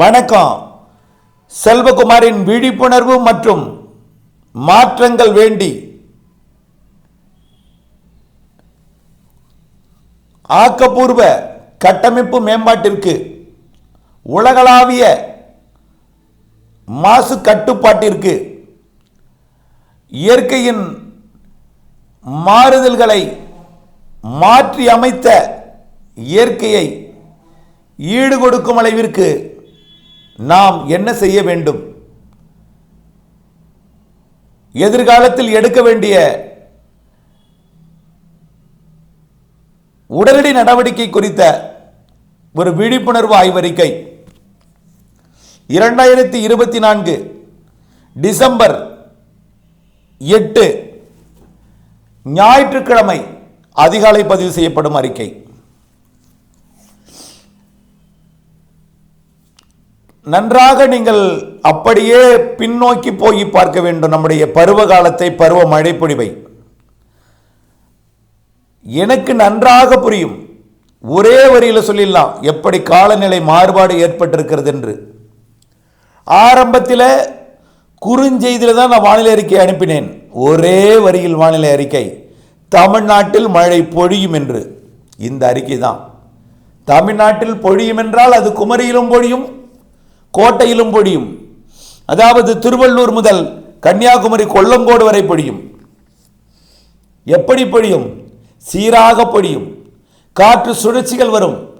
வணக்கம். செல்வகுமாரின் விழிப்புணர்வு மற்றும் மாற்றங்கள் வேண்டி ஆக்கப்பூர்வ கட்டமைப்பு மேம்பாட்டிற்கு உலகளாவிய மாசு கட்டுப்பாட்டிற்கு இயற்கையின் மாறுதல்களை மாற்றி அமைத்த இயற்கையை ஈடுகொடுக்கும் அளவிற்கு நாம் என்ன செய்ய வேண்டும்? எதிர்காலத்தில் எடுக்க வேண்டிய உடனடி நடவடிக்கை குறித்த ஒரு விழிப்புணர்வு ஆய்வறிக்கை. இரண்டாயிரத்தி இருபத்தி நான்கு டிசம்பர் எட்டு ஞாயிற்றுக்கிழமை அதிகாலை பதிவு செய்யப்படும் அறிக்கை. நன்றாக நீங்கள் அப்படியே பின்னோக்கி போய் பார்க்க வேண்டும். நம்முடைய பருவ காலத்தை பருவ மழைப்பொழிவை. எனக்கு நன்றாக புரியும். ஒரே வரியில் சொல்லிடலாம். எப்படி காலநிலை மாறுபாடு ஏற்பட்டிருக்கிறது என்று. ஆரம்பத்தில் குறுஞ்செய்தியில் தான் நான் வானிலை அறிக்கை அனுப்பினேன். ஒரே வரியில் வானிலை அறிக்கை. தமிழ்நாட்டில் மழை பொழியும் என்று. இந்த அறிக்கை தான். தமிழ்நாட்டில் பொழியும் என்றால் அது குமரியிலும் பொழியும் கோட்டையிலும் பொழியும். அதாவது திருவள்ளூர் முதல் கன்னியாகுமரி கொல்லங்கோடு வரை பொழியும். எப்படி பொழியும்? சீராக பொழியும். காற்று சுழற்சிகள் வரும்.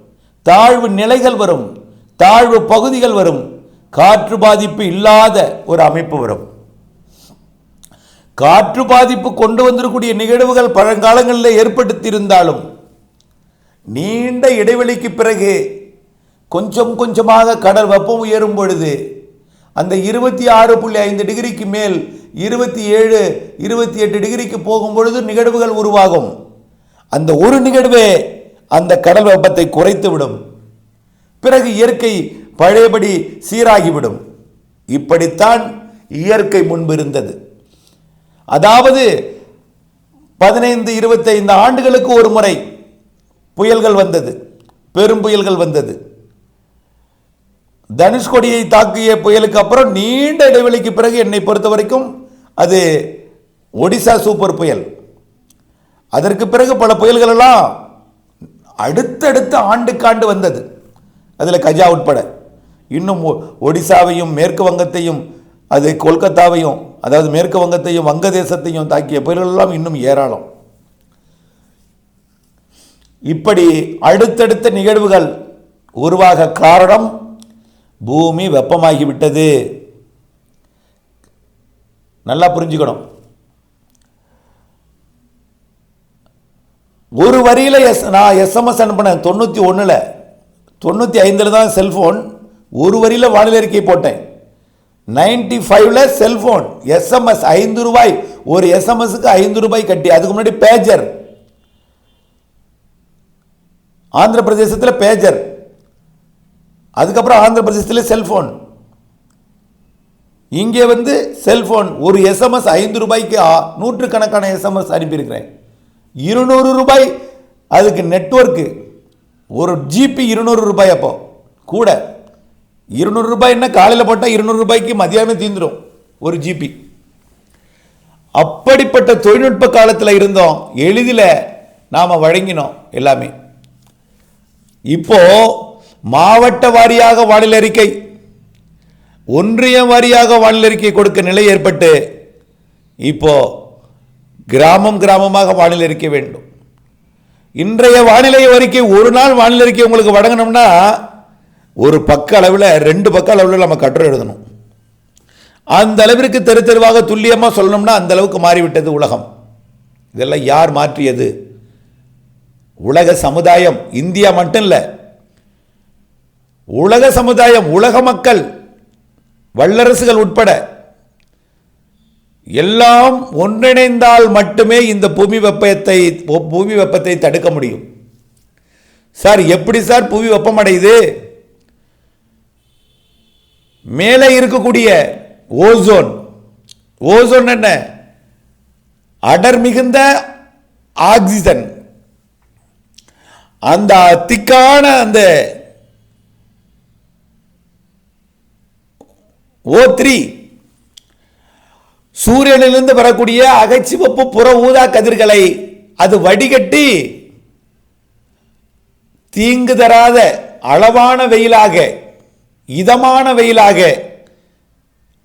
தாழ்வு நிலைகள் வரும். தாழ்வு பகுதிகள் வரும். காற்று பாதிப்பு இல்லாத ஒரு அமைப்பு வரும். காற்று பாதிப்பு கொண்டு வந்திருக்கூடிய நிகழ்வுகள் பழங்காலங்களில் ஏற்படுத்தியிருந்தாலும் நீண்ட இடைவெளிக்கு பிறகு கொஞ்சம் கொஞ்சமாக கடல் வெப்பம் உயரும் பொழுது அந்த இருபத்தி ஆறு புள்ளி ஐந்து டிகிரிக்கு மேல் இருபத்தி ஏழு இருபத்தி எட்டு டிகிரிக்கு போகும் பொழுது நிகழ்வுகள் உருவாகும். அந்த ஒரு நிகழ்வே அந்த கடல் வெப்பத்தை குறைத்து விடும் பிறகு இயற்கை பழையபடி சீராகிவிடும். இப்படித்தான் இயற்கை முன்பு இருந்தது. அதாவது பதினைந்து இருபத்தைந்து ஆண்டுகளுக்கு ஒரு முறை புயல்கள் வந்தது பெரும் புயல்கள் வந்தது. தனுஷ்கொடியை தாக்கிய புயலுக்கு அப்புறம் நீண்ட இடைவெளிக்கு பிறகு என்னை பொறுத்த வரைக்கும் அது ஒடிசா சூப்பர் புயல். அதற்கு பிறகு பல புயல்களெல்லாம் அடுத்தடுத்த ஆண்டுக்காண்டு வந்தது. அதில் கஜா உட்பட. இன்னும் ஒ- ஒடிசாவையும் மேற்கு வங்கத்தையும் அது கொல்கத்தாவையும் அதாவது மேற்கு வங்கத்தையும் வங்கதேசத்தையும் தாக்கிய புயல்களெல்லாம் இன்னும் ஏராளம். இப்படி அடுத்தடுத்த நிகழ்வுகள் உருவாக காரணம் பூமி வெப்பமாகிவிட்டது. நல்லா புரிஞ்சுக்கணும். ஒரு வரியில் எஸ் நான் எஸ்எம்எஸ் அனுப்பினேன் தொண்ணூற்றி ஒன்றில் தொண்ணூற்றி ஐந்தில் தான் செல்ஃபோன். ஒரு வரியில் வானிலை அறிக்கை போட்டேன். நைன்டி ஃபைவ்ல செல்ஃபோன். எஸ்எம்எஸ் ஐந்து ரூபாய். ஒரு எஸ்எம்எஸ்க்கு ஐந்து ரூபாய் கட்டி அதுக்கு முன்னாடி பேஜர். ஆந்திர பிரதேசத்தில் பேஜர். அதுக்கப்புறம் ஆந்திர பிரதேசத்தில் செல்ஃபோன் இங்கே வந்து செல்ஃபோன் ஒரு எஸ்எம்எஸ் ஐந்து ரூபாய்க்கு நூற்றுக்கணக்கான எஸ்எம்எஸ் அனுப்பியிருக்கிறேன். இருநூறு ரூபாய் அதுக்கு நெட்வொர்க்கு ஒரு ஜிபி இருநூறு ரூபாய் அப்போ. கூட. இருநூறு ரூபாய் என்ன? காலையில் போட்டால் இருநூறு ரூபாய்க்கு மதியானமே தீந்துடும் ஒரு ஜிபி அப்படிப்பட்ட தொழில்நுட்ப காலத்தில் இருந்தோம். எளிதில் நாம் வழங்கினோம் எல்லாமே. இப்போது மாவட்ட வாரியாக வானிலை அறிக்கை. ஒன்றியம் வாரியாக வானிலை அறிக்கை கொடுக்க நிலை ஏற்பட்டு இப்போ கிராமம் கிராமமாக வானிலை அறிக்கை வேண்டும். இன்றைய வானிலை அறிக்கை ஒரு நாள் வானிலை அறிக்கை உங்களுக்கு வழங்கணும்னா ஒரு பக்க அளவில் ரெண்டு பக்க அளவில் நம்ம கட்டுரை எழுதணும். அந்த அளவிற்கு தெரு தெருவாக துல்லியமாக சொல்லணும்னா அந்த அளவுக்கு மாறிவிட்டது உலகம். இதெல்லாம் யார் மாற்றியது? உலக சமுதாயம். இந்தியா மட்டும் இல்லை உலக சமுதாயம் உலக மக்கள் வல்லரசுகள் உட்பட எல்லாம் ஒன்றிணைந்தால் மட்டுமே இந்த பூமி வெப்பத்தை பூமி வெப்பத்தை தடுக்க முடியும். சார் எப்படி சார் புவி வெப்பமடையுது? மேலே இருக்கக்கூடிய ஓசோன். ஓசோன் என்ன? அடர் மிகுந்த ஆக்சிஜன். அந்த திக்கான அந்த ஓ த்ரீ சூரியனிலிருந்து வரக்கூடிய அகச்சிவப்பு புற ஊதா கதிர்களை அது வடிகட்டி தீங்கு தராத அளவான வெயிலாக இதமான வெயிலாக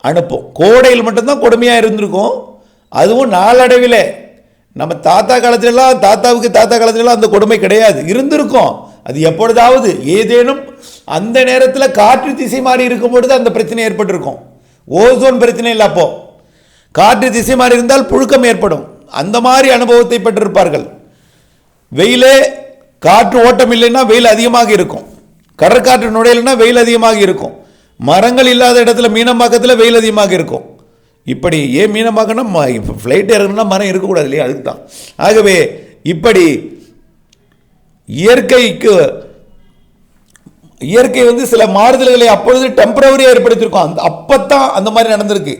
அனுப்பும். கோடையில் மட்டும்தான் கொடுமையாக இருந்திருக்கும். அதுவும் நாளடைவில். நம்ம தாத்தா காலத்திலலாம் தாத்தாவுக்கு தாத்தா காலத்திலலாம் அந்த கொடுமை கிடையாது. இருந்திருக்கும். அது எப்பொழுதாவது ஏதேனும் அந்த நேரத்தில் காற்று திசை மாறி இருக்கும் பொழுது அந்த பிரச்சனை ஏற்பட்டிருக்கும். ஓசோன் பிரச்சனை இல்லை அப்போ. காற்று திசை மாறி இருந்தால் புழுக்கம் ஏற்படும். அந்த மாதிரி அனுபவத்தை பெற்றிருப்பார்கள். வெயிலே காற்று ஓட்டம் இல்லைன்னா வெயில் அதிகமாக இருக்கும். கடற்காற்று நுழையலைன்னா வெயில் அதிகமாக இருக்கும். மரங்கள் இல்லாத இடத்துல மீனம்பாக்கத்தில் வெயில் அதிகமாக இருக்கும். இப்படி ஏன் மீனம்பாக்கம்னா ஃப்ளைட் இறங்கணும்னா மரம் இருக்கக்கூடாது இல்லையா? அதுக்கு தான் ஆகவே இப்படி இயற்கைக்கு இயற்கை வந்து சில மாறுதல்களை அப்பொழுது டெம்பரவரியாக ஏற்படுத்தியிருக்கோம். அந்த அப்பத்தான் அந்த மாதிரி நடந்திருக்கு.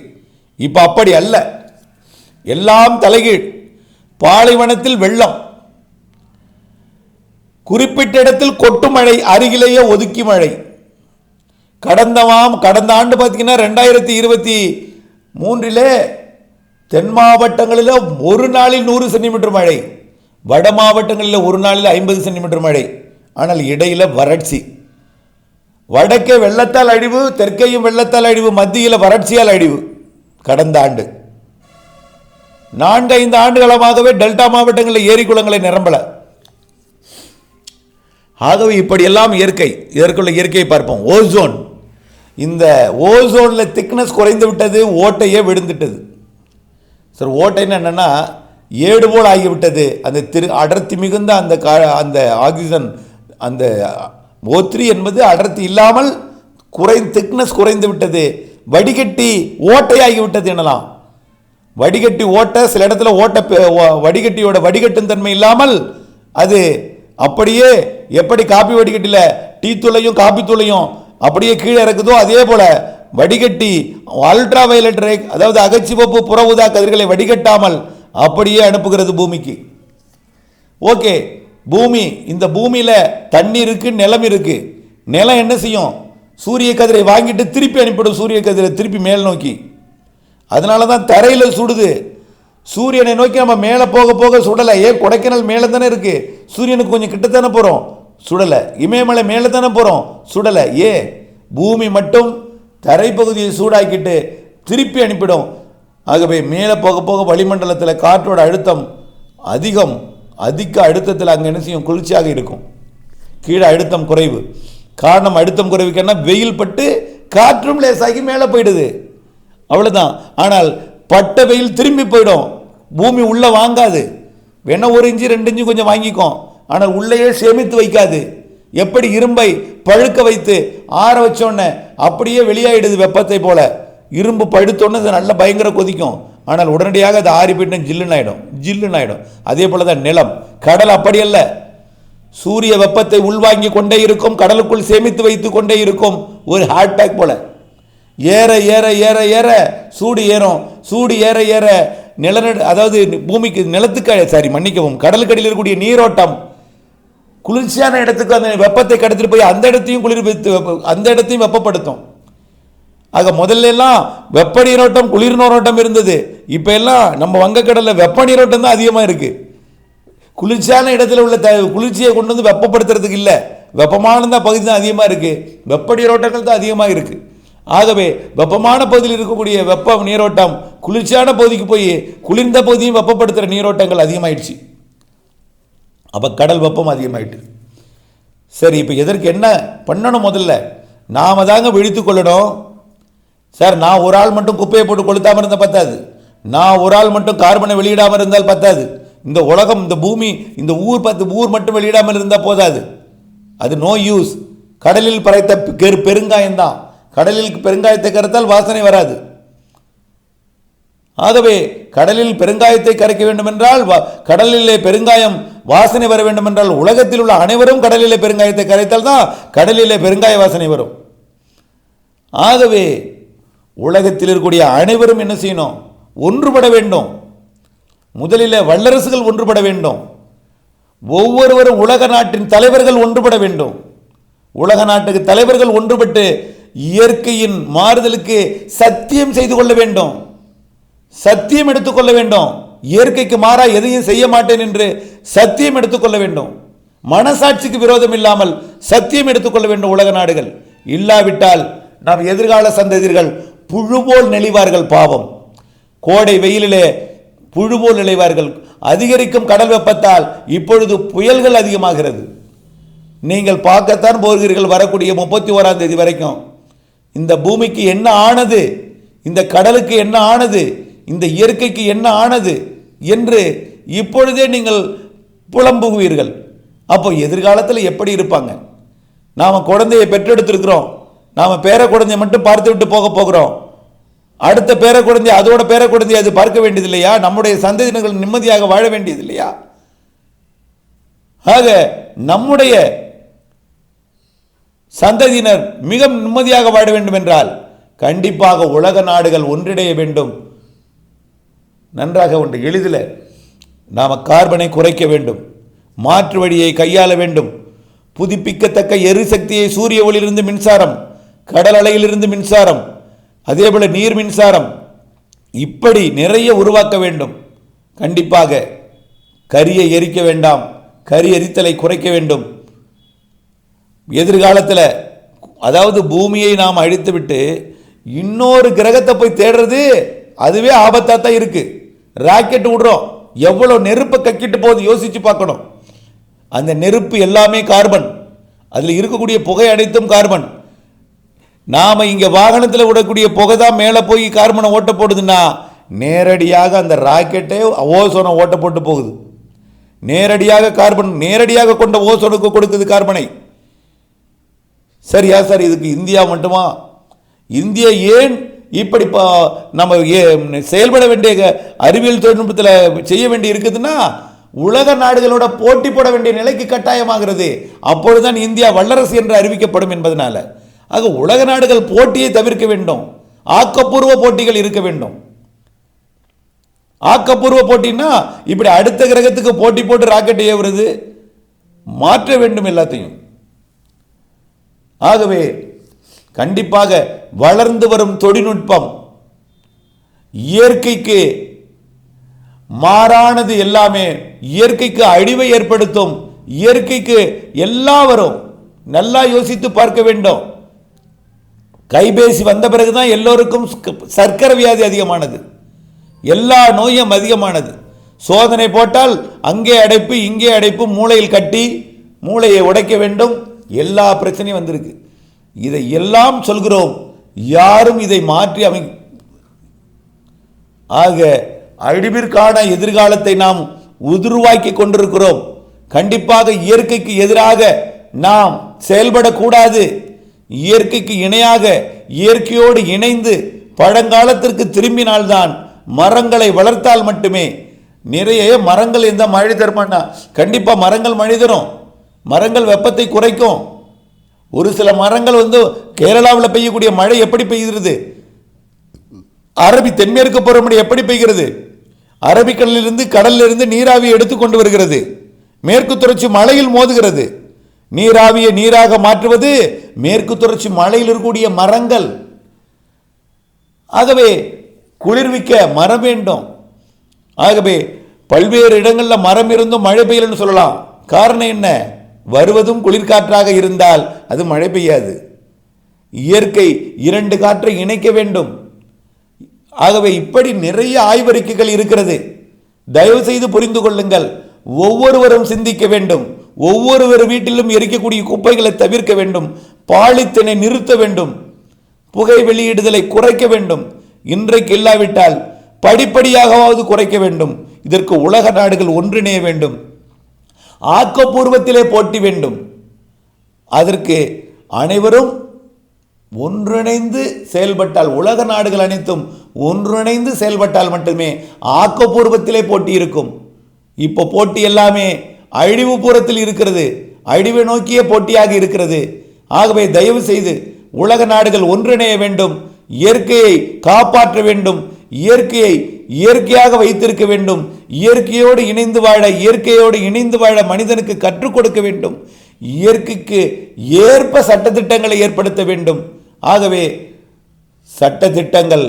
இப்போ அப்படி அல்ல. எல்லாம் தலைகீழ். பாலைவனத்தில் வெள்ளம். குறிப்பிட்ட இடத்தில் கொட்டு மழை அருகிலேயே ஒதுக்கி மழை. கடந்தவாம் கடந்த ஆண்டு பார்த்தீங்கன்னா ரெண்டாயிரத்தி இருபத்தி மூன்றிலே தென் மாவட்டங்களில் ஒரு நாளில் நூறு சென்டிமீட்டர் மழை. வட மாவட்டங்களில் ஒரு நாளில் ஐம்பது சென்டிமீட்டர் மழை. ஆனால் இடையில் வறட்சி. வடக்கே வெள்ளத்தால் அழிவு தெற்கையும் வெள்ளத்தால் அழிவு மத்தியில் வறட்சியால் அழிவு. கடந்த ஆண்டு. நான்கு ஐந்து ஆண்டுகளமாகவே டெல்டா மாவட்டங்களில் ஏரி குளங்களை நிரம்பல. ஆகவே இப்படியெல்லாம் இயற்கை இதற்குள்ள இயற்கையை பார்ப்போம். ஓசோன். இந்த ஓசோனில் திக்னஸ் குறைந்து விட்டது ஓட்டையே விழுந்துட்டது. சார் ஓட்டைன்னு என்னென்னா ஏடு போல் ஆகிவிட்டது. அந்த திரு அடர்த்தி மிகுந்த அந்த கா அந்த ஆக்சிஜன் அந்த ஓத்ரி என்பது அடர்த்தி இல்லாமல் குறை திக்னஸ் குறைந்து விட்டது. வடிகட்டி ஓட்டையாகிவிட்டது எனலாம். வடிகட்டி ஓட்ட சில இடத்துல ஓட்ட வடிகட்டியோட வடிகட்டும் தன்மை இல்லாமல் அது அப்படியே எப்படி காப்பி வடிகட்டில டீ தூளையும் காப்பி தூளையும் அப்படியே கீழே இறக்குதோ அதே போல வடிகட்டி அல்ட்ரா வயலட் ரே அதாவது அகச்சிவப்பு புற ஊதா கதிர்களை வடிகட்டாமல் அப்படியே அனுப்புகிறது பூமிக்கு. ஓகே பூமி இந்த பூமியில் தண்ணி இருக்கு நிலம் இருக்கு நிலம் என்ன செய்யும்? சூரிய கதிரை வாங்கிட்டு திருப்பி அனுப்பிடும் சூரிய கதிரை திருப்பி மேல் நோக்கி. அதனால தான் தரையில் சுடுது. சூரியனை நோக்கி நம்ம மேலே போக போக சுடலை. ஏன்? கொடைக்கானல் மேலே தானே இருக்கு. சூரியனுக்கு கொஞ்சம் கிட்ட தானே போகிறோம் சுடலை. இமயமலை மேலே தானே போகிறோம் சுடலை. ஏன்? பூமி மட்டும் தரைப்பகுதியை சூடாக்கிட்டு திருப்பி அனுப்பிடும். ஆகவே மேலே போக போக வளிமண்டலத்தில் காற்றோட அழுத்தம் அதிகம். அதிக அழுத்தத்தில் அங்கே என்ன செய்யும்? குளிர்ச்சியாக இருக்கும். கீழே அழுத்தம் குறைவு. காரணம் அழுத்தம் குறைவுக்குன்னா வெயில் பட்டு காற்றும் லேசாகி மேலே போயிடுது. அவ்வளோதான் ஆனால் பட்ட வெயில் திரும்பி போயிடும். பூமி உள்ளே வாங்காது. வேணா ஒரு இன்ச்சு ரெண்டு இன்ச்சு கொஞ்சம் வாங்கிக்கும் ஆனால் உள்ளேயே சேமித்து வைக்காது. எப்படி இரும்பை பழுக்க வைத்து ஆற வச்சோன்னே அப்படியே வெளியாயிடுது வெப்பத்தை போல. இரும்பு படுத்தோன்னே அது நல்லா பயங்கர கொதிக்கும். ஆனால் உடனடியாக அது ஆறி போயிட்டு ஜில்லுன்னு ஆகிடும் ஜில்லுன்னு ஆகிடும் அதே போல தான் நிலம். கடல் அப்படி அல்ல. சூரிய வெப்பத்தை உள்வாங்கி கொண்டே இருக்கும் கடலுக்குள் சேமித்து வைத்து கொண்டே இருக்கும் ஒரு ஹார்ட் பேக் போல. ஏற ஏற ஏற ஏற சூடு ஏறும். சூடு ஏற ஏற நிலநடு அதாவது பூமிக்கு நிலத்துக்கு சாரி மன்னிக்கவும் கடலுக்கடியில் இருக்கக்கூடிய நீரோட்டம். குளிர்ச்சியான இடத்துக்கு அந்த வெப்பத்தை கடத்திட்டு போய் அந்த இடத்தையும் குளிர்வித்து வெப்ப- அந்த இடத்தையும் வெப்பப்படுத்தும். ஆக முதல்ல எல்லாம் வெப்ப நீரோட்டம் குளிர் நீரோட்டம் இருந்தது. இப்போ எல்லாம் நம்ம வங்கக்கடலில் வெப்ப நீரோட்டம் தான் அதிகமாக இருக்குது குளிர்ச்சியான இடத்துல உள்ள த குளிர்ச்சியை கொண்டு வந்து வெப்பப்படுத்துறதுக்கு இல்லை. வெப்பமான தான் பகுதி தான் அதிகமாக இருக்குது வெப்ப நீரோட்டங்கள் தான் அதிகமாக இருக்குது ஆகவே வெப்பமான பகுதியில் இருக்கக்கூடிய வெப்ப நீரோட்டம் குளிர்ச்சியான பகுதிக்கு போய் குளிர்ந்த பகுதியும் வெப்பப்படுத்துகிற நீரோட்டங்கள் அதிகமாயிடுச்சு. அப்போ கடல் வெப்பம் அதிகமாயிட்டு. சரி இப்போ எதற்கு என்ன பண்ணணும் முதல்ல? நாம தாங்க விழித்து கொள்ளணும். சார் நான் ஒரு ஆள் மட்டும் குப்பையை போட்டு கொளுத்தாமல் இருந்தால் பத்தாது நான் ஒரு ஆள் மட்டும் கார்பனை வெளியிடாமல் இருந்தால் பத்தாது இந்த உலகம் இந்த பூமி இந்த ஊர் பத்து ஊர் மட்டும் வெளியிடாமல் இருந்தால் போதாது அது நோ யூஸ் கடலில் பறைத்த பெரு பெருங்காயம் தான் கடலில் பெருங்காயத்தை கரைத்தால் வாசனை வராது ஆகவே கடலில் பெருங்காயத்தை கரைக்க வேண்டுமென்றால் வ- கடலிலே பெருங்காயம் வாசனை வர வேண்டுமென்றால் உலகத்தில் உள்ள அனைவரும் கடலிலே பெருங்காயத்தை கரைத்தால் தான் கடலிலே பெருங்காய வாசனை வரும் ஆகவே உலகத்தில் இருக்கக்கூடிய அனைவரும் என்ன செய்யணும்? ஒன்றுபட வேண்டும். முதலில் வல்லரசுகள் ஒன்றுபட வேண்டும். ஒவ்வொருவரும் உலக நாட்டின் தலைவர்கள் ஒன்றுபட வேண்டும். உலக நாட்டுக்கு தலைவர்கள் ஒன்றுபட்டு இயற்கையின் மாறுதலுக்கு சத்தியம் செய்து கொள்ள வேண்டும். சத்தியம் எடுத்துக்கொள்ள வேண்டும். இயற்கைக்கு மாறாக எதையும் செய்ய மாட்டேன் என்று சத்தியம் எடுத்துக்கொள்ள வேண்டும். மனசாட்சிக்கு விரோதம் இல்லாமல் சத்தியம் எடுத்துக்கொள்ள வேண்டும் உலக நாடுகள். இல்லாவிட்டால் நாம் எதிர்கால சந்ததியர்கள் புழுபோல் நெளிவார்கள் பாவம். கோடை வெயிலிலே புழுபோல் நிலைவார்கள் அதிகரிக்கும் கடல் வெப்பத்தால் இப்பொழுது புயல்கள் அதிகமாகிறது. நீங்கள் பார்க்கத்தான் போகிறீர்கள் வரக்கூடிய முப்பத்தி ஓராம் தேதி வரைக்கும். இந்த பூமிக்கு என்ன ஆனது? இந்த கடலுக்கு என்ன ஆனது? இந்த இயற்கைக்கு என்ன ஆனது? என்று இப்பொழுதே நீங்கள் புலம்புகுவீர்கள் அப்போ எதிர்காலத்தில் எப்படி இருப்பாங்க? நாம் குழந்தையை பெற்றெடுத்திருக்கிறோம். நாம் பேரக்குழந்தையை மட்டும் பார்த்து விட்டு போக போகிறோம். அடுத்த பேரக்குழந்தை அதோட பேர அது பார்க்க வேண்டியது இல்லையா? நம்முடைய சந்ததியினர்கள் நிம்மதியாக வாழ வேண்டியது இல்லையா? ஆக நம்முடைய சந்ததியினர் மிக நிம்மதியாக வாழ வேண்டும் என்றால் கண்டிப்பாக உலக நாடுகள் ஒன்றிணைய வேண்டும். நன்றாக ஒன்று எளிதில் நாம் கார்பனை குறைக்க வேண்டும். மாற்று வழியை கையாள வேண்டும். புதுப்பிக்கத்தக்க எரிசக்தியை சூரிய ஒளியிலிருந்து மின்சாரம் கடல் அலையிலிருந்து மின்சாரம் அதே போல் நீர் மின்சாரம். இப்படி நிறைய உருவாக்க வேண்டும். கண்டிப்பாக கரியை எரிக்க வேண்டாம் கரி எரித்தலை குறைக்க வேண்டும். எதிர்காலத்தில் அதாவது பூமியை நாம் அழித்துவிட்டு இன்னொரு கிரகத்தை போய் தேடுறது அதுவே ஆபத்தாக தான் இருக்குது ராக்கெட் விடுறோம். எவ்வளோ நெருப்பை கக்கிட்டு போகுது யோசித்து பார்க்கணும். அந்த நெருப்பு எல்லாமே கார்பன். அதில் இருக்கக்கூடிய புகை அனைத்தும் கார்பன். நாம் இங்கே வாகனத்தில் விடக்கூடிய புகை தான் மேலே போய் கார்பனை ஓட்ட போடுதுன்னா நேரடியாக அந்த ராக்கெட்டே ஓசோனை ஓட்ட போட்டு போகுது. நேரடியாக கார்பன் நேரடியாக கொண்ட ஓசோனுக்கு கொடுக்குது கார்பனை. சரியா சார் இதுக்கு இந்தியா மட்டுமா? இந்தியா ஏன் இப்படி நம்ம ஏ- செயல்பட வேண்டிய அறிவியல் தொழில்நுட்பத்தில் செய்ய வேண்டி இருக்குதுன்னா உலக நாடுகளோட போட்டி போட வேண்டிய நிலைக்கு கட்டாயமாகிறது. அப்பொழுதுதான் இந்தியா வல்லரசு என்று அறிவிக்கப்படும் என்பதனால. ஆக உலக நாடுகள் போட்டியை தவிர்க்க வேண்டும். ஆக்கப்பூர்வ போட்டிகள் இருக்க வேண்டும். ஆக்கப்பூர்வ போட்டின்னா இப்படி அடுத்த கிரகத்துக்கு போட்டி போட்டு ராக்கெட் ஏவுறது மாற்ற வேண்டும் எல்லாத்தையும். ஆகவே கண்டிப்பாக வளர்ந்து வரும் தொழில்நுட்பம் இயற்கைக்கு மாறானது எல்லாமே இயற்கைக்கு அழிவை ஏற்படுத்தும் இயற்கைக்கு எல்லாவரும் நல்லா யோசித்து பார்க்க வேண்டும். கைபேசி வந்த பிறகுதான் எல்லோருக்கும் சர்க்கரை வியாதி அதிகமானது. எல்லா நோயும் அதிகமானது. சோதனை போட்டால் அங்கே அடைப்பு இங்கே அடைப்பு மூளையில் கட்டி மூளையை உடைக்க வேண்டும். எல்லா பிரச்சனையும் வந்திருக்கு. இதை எல்லாம் சொல்கிறோம். யாரும் இதை மாற்றி அமை ஆக அழிவிற்கான எதிர்காலத்தை நாம் உதிர்வாக்கி கொண்டிருக்கிறோம். கண்டிப்பாக இயற்கைக்கு எதிராக நாம் செயல்படக்கூடாது. இயற்கைக்கு இணையாக இயற்கையோடு இணைந்து பழங்காலத்திற்கு திரும்பினால்தான் மரங்களை வளர்த்தால் மட்டுமே நிறைய மரங்கள் எந்த மழை தருமானா கண்டிப்பாக மரங்கள் மழை தரும். மரங்கள் வெப்பத்தை குறைக்கும். ஒரு சில மரங்கள் வந்து கேரளாவில் பெய்யக்கூடிய மழை எப்படி பெய்கிறது? அரபி தென்மேற்கு பருவமழை எப்படி பெய்கிறது? அரபிக்கடலிலிருந்து கடலிலிருந்து நீராவி எடுத்து கொண்டு வருகிறது. மேற்கு தொடர்ச்சி மலையில் மோதுகிறது. நீராவியை நீராக மாற்றுவது மேற்கு தொடர்ச்சி மலையில் இருக்கக்கூடிய மரங்கள். ஆகவே குளிர்விக்க மரம் வேண்டும். ஆகவே பல்வேறு இடங்களில் மரம் இருந்தும் மழை பெய்யலன்னு சொல்லலாம். காரணம் என்ன? வருவதும் குளிர்காற்றாக இருந்தால் அது மழை பெய்யாது. இயற்கை இரண்டு காற்றை இணைக்க வேண்டும். ஆகவே இப்படி நிறைய ஆய்வறிக்கைகள் இருக்கிறது. தயவு செய்து புரிந்து கொள்ளுங்கள். ஒவ்வொருவரும் சிந்திக்க வேண்டும். ஒவ்வொருவர் வீட்டிலும் எரிக்கக்கூடிய குப்பைகளை தவிர்க்க வேண்டும் பாலித்தனை நிறுத்த வேண்டும் புகை வெளியிடுதலை குறைக்க வேண்டும். இன்றைக்கு இல்லாவிட்டால் படிப்படியாகவாவது குறைக்க வேண்டும். இதற்கு உலக நாடுகள் ஒன்றிணைய வேண்டும். ஆக்கப்பூர்வத்திலே போட்டி வேண்டும். அதற்கு அனைவரும் ஒன்றிணைந்து செயல்பட்டால் உலக நாடுகள் அனைத்தும் ஒன்றிணைந்து செயல்பட்டால் மட்டுமே ஆக்கப்பூர்வத்திலே போட்டி இருக்கும். இப்போ போட்டி எல்லாமே அழிவு புறத்தில் இருக்கிறது. அழிவை நோக்கிய போட்டியாக இருக்கிறது. ஆகவே தயவு செய்து உலக நாடுகள் ஒன்றிணைய வேண்டும். இயற்கையை காப்பாற்ற வேண்டும். இயற்கையை இயற்கையாக வைத்திருக்க வேண்டும். இயற்கையோடு இணைந்து வாழ இயற்கையோடு இணைந்து வாழ மனிதனுக்கு கற்றுக் கொடுக்க வேண்டும். இயற்கைக்கு ஏற்ப சட்டத்திட்டங்களை ஏற்படுத்த வேண்டும். ஆகவே சட்ட திட்டங்கள்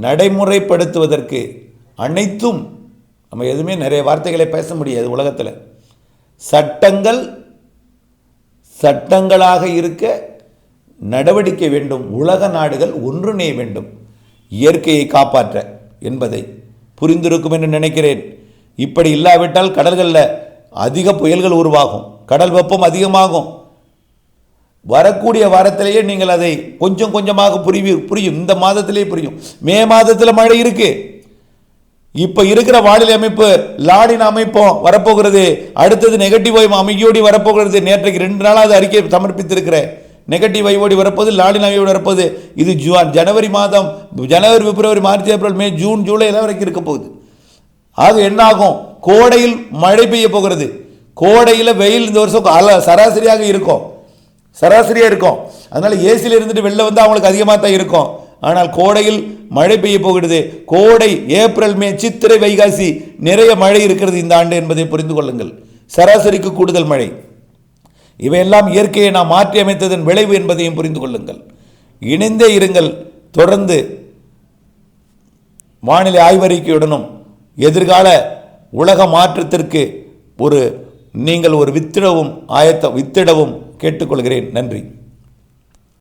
நடைமுறைப்படுத்துவதற்கு அனைத்தும் நம்ம எதுவுமே நிறைய வார்த்தைகளை பேச முடியாது உலகத்தில். சட்டங்கள் சட்டங்களாக இருக்க நடவடிக்கை வேண்டும். உலக நாடுகள் ஒன்றிணைய வேண்டும். இயற்கையை காப்பாற்ற என்பதை புரிந்திருக்கும் என்று நினைக்கிறேன். இப்படி இல்லாவிட்டால் கடல்களில் அதிக புயல்கள் உருவாகும். கடல் வெப்பம் அதிகமாகும். வரக்கூடிய வாரத்திலேயே நீங்கள் அதை கொஞ்சம் கொஞ்சமாக புரிவி புரியும். இந்த மாதத்திலே புரியும். மே மாதத்தில் மழை இருக்குது இப்ப இருக்கிற வானிலை அமைப்பு லாடின் அமைப்போம் வரப்போகிறது. அடுத்தது நெகட்டிவ் வைவ் அமையோடி வரப்போகிறது. நேற்றைக்கு ரெண்டு நாளாக அது அறிக்கை சமர்ப்பித்திருக்கிறேன் நெகட்டிவ் வைவோடி வரப்போது லாடின் வைவோடி வரப்போகுது இது ஜூ ஜனவரி மாதம் ஜனவரி பிப்ரவரி மார்ச் ஏப்ரல் மே ஜூன் ஜூலை எல்லாம் வரைக்கும் இருக்க போகுது. ஆக என்ன ஆகும்? கோடையில் மழை பெய்ய போகிறது. கோடையில் வெயில் இந்த வருஷம் அல சராசரியாக இருக்கும். சராசரியாக இருக்கும். அதனால ஏசியில் இருந்துட்டு வெளில வந்து அவங்களுக்கு அதிகமாக தான் இருக்கும். ஆனால் கோடையில் மழை பெய்ய போகிறது. கோடை ஏப்ரல் மே சித்திரை வைகாசி நிறைய மழை இருக்கிறது இந்த ஆண்டு என்பதை புரிந்து கொள்ளுங்கள். சராசரிக்கு கூடுதல் மழை. இவையெல்லாம் இயற்கையை நாம் மாற்றி அமைத்ததன் விளைவு என்பதையும் புரிந்து கொள்ளுங்கள். இணைந்தே இருங்கள். தொடர்ந்து வானிலை ஆய்வறிக்கையுடனும் எதிர்கால உலக மாற்றத்திற்கு ஒரு நீங்கள் ஒரு வித்திடவும் ஆயத்த வித்திடவும் கேட்டுக்கொள்கிறேன். நன்றி.